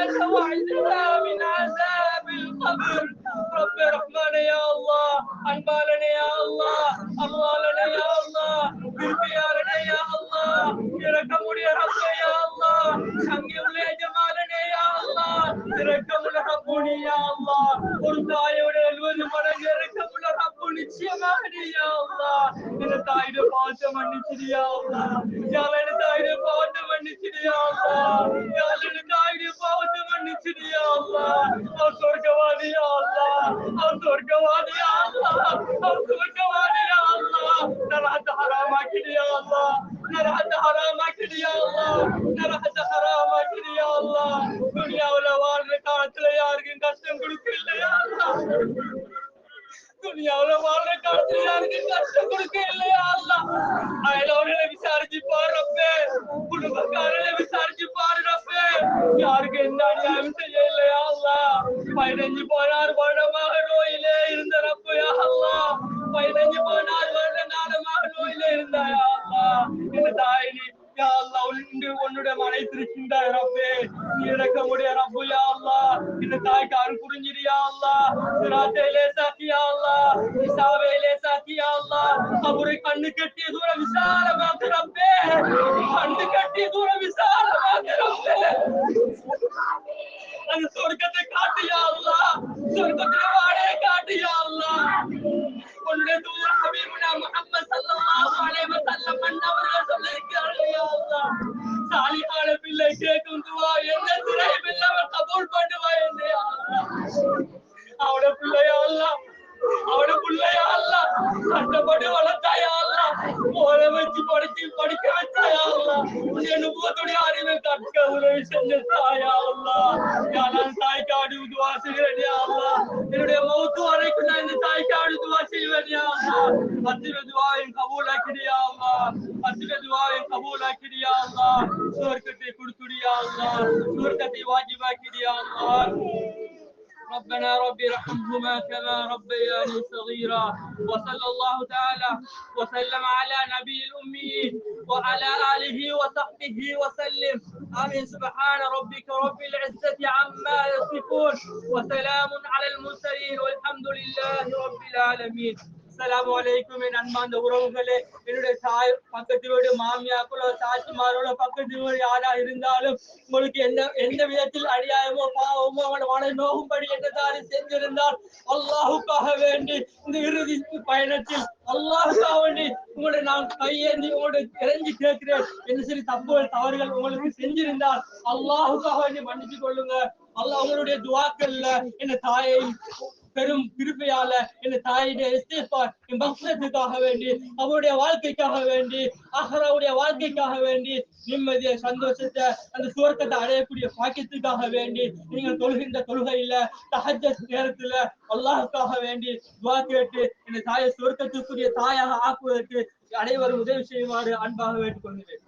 إنك وعدنا من عذاب القبر رب رحمنا يا الله أنبالنا يا الله أموالنا يا الله بربيارنا يا الله بركمنا يا رب يا الله سنجولنا جمالنا يا الله بركمنا ربنا يا الله ഉറുദായയുടെ എഴുപത് മടങ്ങ് ഇറക്കമുള്ള റബ്ബു നിശ്ചയമാണ് യാ അല്ലാ നിന്റെ തായുടെ പാശം മണ്ണിച്ചിരിയാ അല്ലാ ഞങ്ങളെ யாழ் இந்த தாயோட பாவத்தை மன்னிச்சிடியா அல்லாஹ் யாழ் இந்த தாயோட பாவத்தை மன்னிச்சிடியா அல்லாஹ் அவர் சொர்க்கவாதியா அல்லாஹ் அவர் சொர்க்கவாதியா அல்லாஹ் அவர் சொர்க்கவாதியா அல்லாஹ் நரகத்தை ஹராமாக்கிடியா அல்லாஹ் நரகத்தை ஹராமாக்கிடியா அல்லாஹ் நரகத்தை ஹராமாக்கிடியா அல்லாஹ் துனியாவுல வாழ்ற காலத்துல யாருக்கும் கஷ்டம் கொடுக்கலையா அல்லாஹ் துனியாவுல வாழ்ற காலத்துல யாருக்கும் கஷ்டம் கொடுக்க இல்லையா அல்லாஹ் அயலவர்களை விசாரிச்சு பதினஞ்சு பதினாறு வருடமாக நோயிலே இருந்த ரப்பையா அல்லாஹ் பதினஞ்சு பதினாறு வருட காலமாக நோயிலே இருந்தாயா அல்லாஹ் இந்த தாய் உன்னுடைய மனை திருச்சிண்டாய் ரப்பே. நீ இறக்கமுடைய ரப்பு யா அல்லாஹ் இந்த தாய்க்கு அருள் புரிஞ்சிரு யா சிராத்தையிலே சாக்கி யா அல்லாஹ் அவரை கண்ணு கட்டிய தூரம் விசாலமாக்கு ரப்பே. கண்ணு கட்டிய தூரம் விசாலமாக்கு பிள்ளையா அல்லாஹ் பிள்ளையா அல்லாஹ் கஷ்டப்பட்டு வளர்த்தாயா அல்லாஹ் ஓலை வச்சு படிச்சு படிக்க வச்சாயா அல்லாஹ் உன்னுடைய அறிவை கற்க உதவி செஞ்ச தாயா அல்லாஹ் யாரால் தாய்க்காடு துவா செய்கிறேன் யா என்னுடைய மௌத்து வரைக்கும் நான் இந்த தாய்க்காடு துவா செய்வேன் யா அல்லாஹ் அத்திர துவாவையும் கபூலாக்கிறியா அல்லாஹ் அத்திர துவாவையும் கபூலாக்கிறியா அல்லாஹ் சுவர்க்கத்தை கொடுத்துடியா அல்லாஹ் சுவர்க்கத்தை வாஜிபாக்கிறியா அல்லாஹ் ربنا رب ارحمهما كما ربياني صغيرا. وصلى الله تعالى وسلم على نبي الأمي وعلى آله وصحبه وسلم. آمين. سبحان ربك رب العزة عما يصفون وسلام على المرسلين والحمد لله رب العالمين. அஸ்ஸலாமு அலைக்கும் என் அன்பார்ந்த உறவுகளே. என்னுடைய தாய் பக்கத்து வீடு மாமியாக்களோ சாட்சிமாரோட பக்கத்து வீடு யாரா இருந்தாலும் உங்களுக்கு எந்த எந்த விதத்தில் அநியாயமோ பாவமோ அவனை மன நோகும்படி என்ன தாரி செஞ்சிருந்தால் அல்லாஹுக்காக வேண்டி இந்த இறுதி பயணத்தில் அல்லாஹுக்காக வேண்டி உங்களை நான் கையேந்தி உங்களுடைய இறங்கி கேட்கிறேன். என்ன சரி தப்புகள் தவறுகள் உங்களுக்கு செஞ்சிருந்தால் அல்லாஹுக்காக வேண்டி மன்னிச்சு கொள்ளுங்க. அல்லாஹ் உங்களுடைய துவாக்கள்ல என்ன தாயை பெரும் கிருப்பையால இந்த தாயுடைய என் பக்தத்துக்காக வேண்டி அவருடைய வாழ்க்கைக்காக வேண்டி அஹராவுடைய வாழ்க்கைக்காக வேண்டி நிம்மதிய சந்தோஷத்தை அந்த சுவர்க்கத்தை அடையக்கூடிய பாக்கியத்துக்காக வேண்டி நீங்கள் தொழுகின்ற தொழுகையில தகஜ நேரத்துல அல்லாஹுக்காக வேண்டி துவா கேட்டு இந்த தாயை சுவர்க்கத்துக்குரிய தாயாக ஆக்குவதற்கு அனைவரும் உதவி செய்யுமாறு அன்பாக வேண்டிக் கொள்கிறேன்